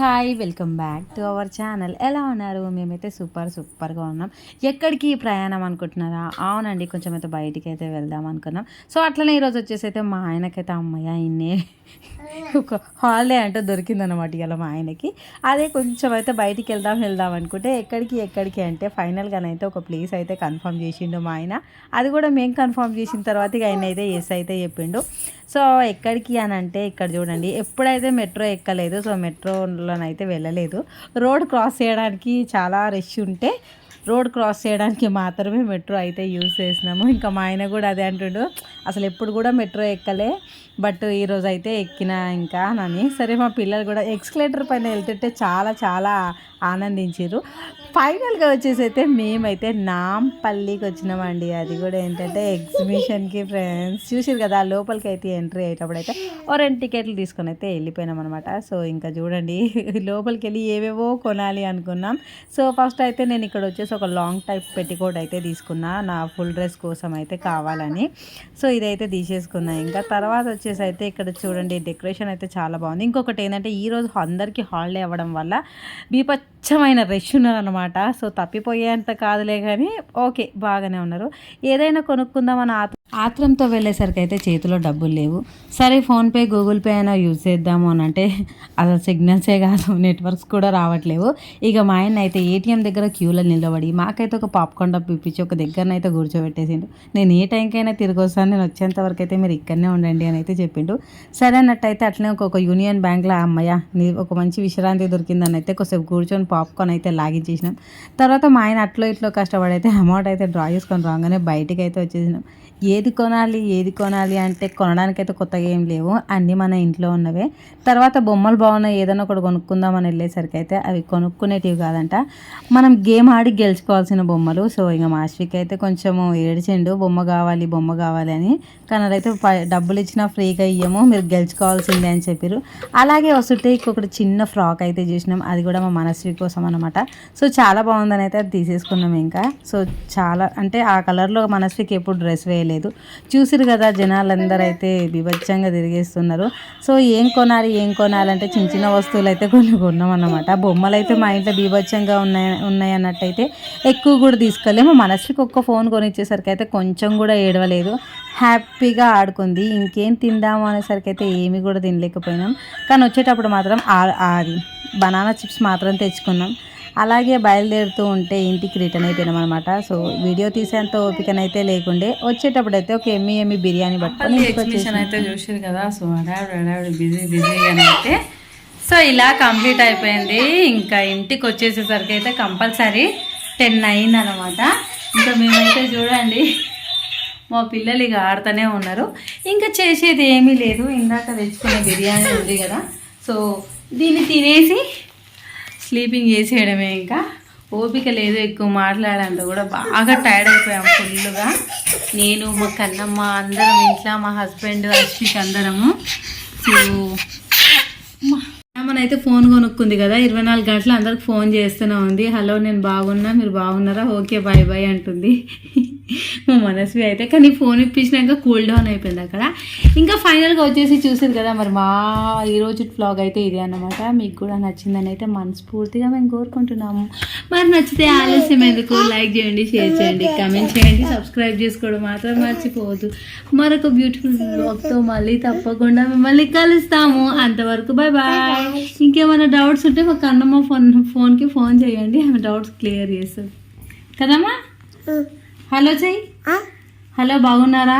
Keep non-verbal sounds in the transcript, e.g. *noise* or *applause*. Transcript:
Hi welcome back to our channel. ఎలా ఉన్నారు? మేమైతే సూపర్ సూపర్గా ఉన్నాం. ఎక్కడికి ప్రయాణం అనుకుంటున్నారా? అవునండి కొంచెం అయితే బయటికి అయితే వెళ్దాం అనుకున్నాం. సో అట్లనే ఈరోజు వచ్చేసి అయితే మా ఆయనకైతే అమ్మయ్య ఇన్నే ఒక హాలిడే అంటే దొరికిందనమాట ఇలా మా ఆయనకి. అదే కొంచెం అయితే బయటికి వెళ్దాం వెళ్దాం అనుకుంటే ఎక్కడికి ఎక్కడికి అంటే ఫైనల్గానైతే ఒక ప్లేస్ అయితే కన్ఫర్మ్ చేసిండు మా ఆయన. అది కూడా మేము కన్ఫర్మ్ చేసిన తర్వాత ఇక ఆయన అయితే ఎస్ అయితే చెప్పిండు. సో ఎక్కడికి అని అంటే ఇక్కడ చూడండి. ఎప్పుడైతే మెట్రో ఎక్కలేదు సో మెట్రోలోనైతే వెళ్ళలేదు. రోడ్ క్రాస్ చేయడానికి చాలా రష్ ఉంటే రోడ్ క్రాస్ చేయడానికి మాత్రమే మెట్రో అయితే యూజ్ చేసినాము. ఇంకా మా ఆయన కూడా అదే అంటుండు అసలు ఎప్పుడు కూడా మెట్రో ఎక్కలే బట్ ఈరోజు అయితే ఎక్కిన ఇంకా నని సరే మా పిల్లలు కూడా ఎక్స్కలేటర్ పైన వెళ్తుంటే చాలా చాలా ఆనందించారు ఫైనల్గా వచ్చేసి అయితే మేమైతే నాంపల్లికి వచ్చినామండి. అది కూడా ఏంటంటే ఎగ్జిబిషన్కి ఫ్రెండ్స్. చూసారు కదా లోపలికి అయితే ఎంట్రీ అయ్యేటప్పుడు అయితే ఓ రెండు టికెట్లు తీసుకొని అయితే వెళ్ళిపోయినాం అనమాట సో ఇంకా చూడండి లోపలికి వెళ్ళి ఏవేవో కొనాలి అనుకున్నాం. సో ఫస్ట్ అయితే నేను ఇక్కడ వచ్చేసి ఒక లాంగ్ టైప్ పెట్టికోట్ అయితే తీసుకున్నా. నా ఫుల్ డ్రెస్ కోసం అయితే కావాలని. సో ఇదైతే తీసేసుకున్నా. ఇంకా తర్వాత వచ్చేసి అయితే ఇక్కడ చూడండి డెకరేషన్ అయితే చాలా బాగుంది. ఇంకొకటి ఏంటంటే ఈరోజు అందరికీ హాలిడే అవ్వడం వల్ల బీపచ్చమైన రష్ ఉన్నారనమాట సో తప్పిపోయేంత కాదులే కానీ ఓకే బాగానే ఉన్నారు. ఏదైనా కొనుక్కుందామని ఆత్ ఆత్రంతో వెళ్ళేసరికి అయితే చేతిలో డబ్బులు లేవు. సరే ఫోన్పే గూగుల్ పే అయినా యూజ్ చేద్దాము అని అంటే అసలు సిగ్నల్సే కాదు *laughs* నెట్వర్క్స్ కూడా రావట్లేవు. ఇక మా ఆయన అయితే ఏటీఎం దగ్గర క్యూలో నిలబడి మాకైతే ఒక పాప్కార్న్ డబ్బు ఇప్పించి ఒక దగ్గరనైతే కూర్చోబెట్టేసిండు. నేను ఏ టైంకైనా తిరిగి వస్తాను నేను వచ్చేంత వరకు అయితే మీరు ఇక్కడనే ఉండండి అని అయితే చెప్పిండు. సరే అన్నట్టయితే అట్లనే ఒక యూనియన్ బ్యాంక్లో అమ్మయ్య నీ ఒక మంచి విశ్రాంతి దొరికిందని అయితే కొద్దిసేపు కూర్చొని పాప్కార్న్ అయితే లాగించేసినాం. తర్వాత మా ఆయన అట్లో ఇట్లో కష్టపడి అయితే అమౌంట్ అయితే డ్రా చేసుకొని రాగానే బయటికి అయితే వచ్చేసినాం. ఏది కొనాలి ఏది కొనాలి అంటే కొనడానికి అయితే కొత్తగా ఏం లేవు. అన్నీ మన ఇంట్లో ఉన్నవే. తర్వాత బొమ్మలు బాగున్నాయి ఏదైనా ఒకటి కొనుక్కుందామని వెళ్ళేసరికి అయితే అవి కొనుక్కునేటివి కాదంట. మనం గేమ్ ఆడి గెలుచుకోవాల్సిన బొమ్మలు. సో ఇక మాస్విక్ అయితే కొంచెము ఏడిచిండు బొమ్మ కావాలి బొమ్మ కావాలి అని. కానీ అదైతే డబ్బులు ఇచ్చినా ఫ్రీగా ఇయ్యము మీరు గెలుచుకోవాల్సిందే అని చెప్పారు అలాగే వస్తుంటే ఇంకొకటి చిన్న ఫ్రాక్ అయితే చూసినాం. అది కూడా మా మనస్వి కోసం అనమాట సో చాలా బాగుందని అయితే అది తీసేసుకున్నాం ఇంకా. సో చాలా అంటే ఆ కలర్లో మనస్వికి ఎప్పుడు డ్రెస్ వేయలేదు. చూసిరు కదా జనాలందరూ అయితే బీభత్సంగా తిరిగేస్తున్నారు. సో ఏం కొనాలి ఏం కొనాలంటే చిన్న చిన్న వస్తువులు అయితే కొన్ని కొన్నాం అనమాట బొమ్మలు అయితే మా ఇంట్లో బీభత్సంగా ఉన్నాయి ఉన్నాయి అన్నట్టయితే ఎక్కువ కూడా తీసుకోలేము. మనస్వికి ఒక్క ఫోన్ కొనిచ్చేసరికి అయితే కొంచెం కూడా ఏడవలేదు. హ్యాపీగా ఆడుకుంది. ఇంకేం తిందాము అనేసరికి అయితే ఏమీ కూడా తినలేకపోయినాం. కానీ వచ్చేటప్పుడు మాత్రం అది బనానా చిప్స్ మాత్రం తెచ్చుకున్నాం. అలాగే బయలుదేరుతూ ఉంటే ఇంటికి రిటర్న్ అయిపోయినాం అనమాట సో వీడియో తీసేంత ఓపికనైతే లేకుండే వచ్చేటప్పుడు అయితే ఒక ఎమ్మి ఎమ్మి బిర్యానీ పట్టుకొని. అయితే చూసారు కదా సో హడావిడి బిజీ బిజీగానే అయితే. సో ఇలా కంప్లీట్ అయిపోయింది. ఇంకా ఇంటికి వచ్చేసేసరికి అయితే కంపల్సరీ టెన్ అయింది అనమాట ఇంకా మేమైతే చూడండి మా పిల్లలు ఇక ఆడుతూనే ఉన్నారు. ఇంకా చేసేది ఏమీ లేదు. ఇందాక తెచ్చుకున్న బిర్యానీ ఉంది కదా. సో దీన్ని తినేసి స్లీపింగ్ చేసేయడమే ఇంకా. ఓపిక లేదు ఎక్కువ మాట్లాడంత కూడా బాగా టైర్డ్ అయిపోయాం ఫుల్గా నేను మా కన్నమ్మ అందరం ఇంట్లో మా హస్బెండ్ అశ్విక్ అందరము. సో అయితే ఫోన్ కొనుక్కుంది కదా. ఇరవై నాలుగు గంటలు అందరికి ఫోన్ చేస్తూనే ఉంది. హలో నేను బాగున్నా. మీరు బాగున్నారా? ఓకే బాయ్ బాయ్ అంటుంది. మా మనస్వి అయితే కానీ ఫోన్ ఇప్పించినాక కూల్ డౌన్ అయిపోయింది అక్కడ. ఇంకా ఫైనల్గా వచ్చేసి చూసారు కదా మరి మా ఈరోజు వ్లాగ్ అయితే ఇదే అన్నమాట. మీకు కూడా నచ్చిందని అయితే మనస్ఫూర్తిగా మేము కోరుకుంటున్నాము. మరి నచ్చితే ఆలస్యం ఎందుకు? లైక్ చేయండి షేర్ చేయండి కమెంట్ చేయండి సబ్స్క్రైబ్ చేసుకోవడం మాత్రం మర్చిపోవద్దు. మరొక బ్యూటిఫుల్ బ్లాగ్తో మళ్ళీ తప్పకుండా మిమ్మల్ని కలుస్తాము. అంతవరకు బాయ్ బాయ్ ఇంకేమైనా డౌట్స్ ఉంటే మా కన్నమ్మ ఫోన్ ఫోన్కి ఫోన్ చేయండి. ఆమె డౌట్స్ క్లియర్ చేస్తుంది. కదమ్మా? హలో చెయ్యి. హలో బాగున్నారా?